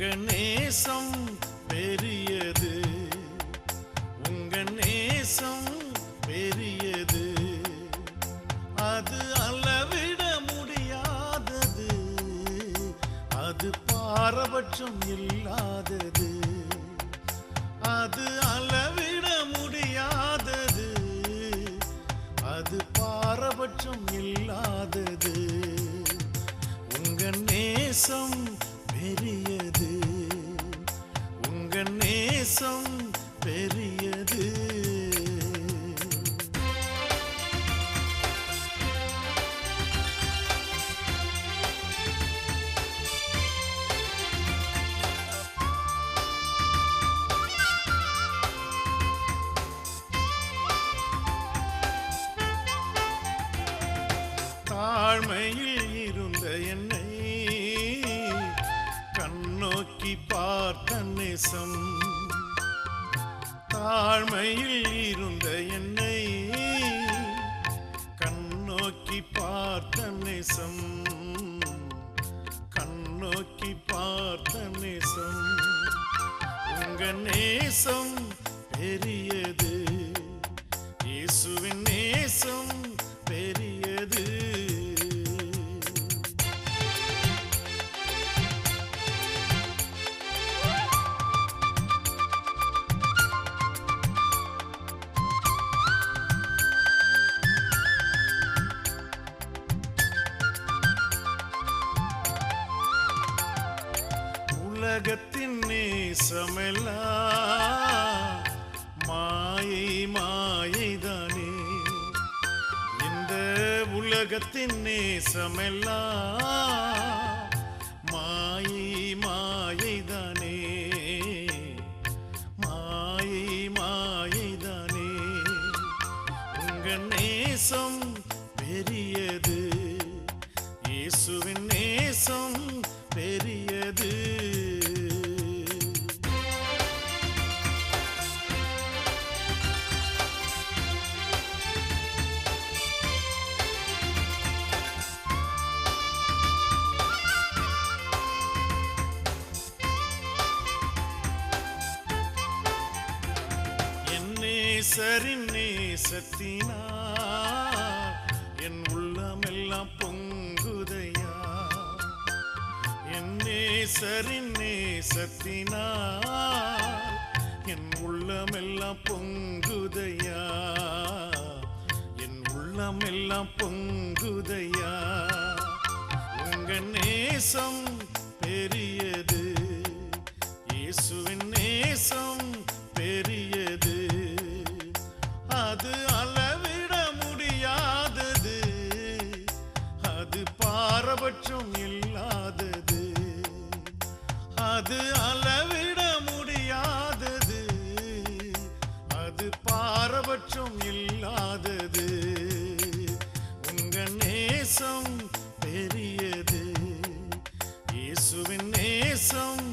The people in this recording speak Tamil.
உங்க நேசம் பெரியது. உங்க நேசம் பெரியது. அது அளவிட முடியாதது. அது பாரபட்சம் இல்லாதது. அது அளவிட முடியாதது. அது பாரபட்சம் இல்லாதது. உங்க நேசம் பெரியது நேசம் பெரியது நோக்கி பார்த்த நேசம். தாழ்மையில் இருந்த என்னை கண்ணோக்கி பார்த்த நேசம். கண்ணோக்கி பார்த்த நேசம். உங்க நேசம் பெரியது. உலகத்தின் நேசமெல்லாம் மாயை மாயைதானே. இந்த உலகத்தின் நேசமெல்லாம் மாயை மாயைதானே. மாயை மாயைதானே. உங்க நேசம் பெரியது. இயேசுவின் நேசம் ஈசரின் நேசத்தினா என் உள்ளமெல்லாம் பொங்குதையா? என் நேசரின் நேசத்தினா என் உள்ளமெல்லாம் பொங்குதையா? என் உள்ளமெல்லாம் பொங்குதையா? உங்க நேசம் பெரியது இயேசுவின் அது அளவிட முடியாதது. அது பாரபட்சம் இல்லாதது. உங்க நேசம் பெரியது. இயேசுவின் நேசம்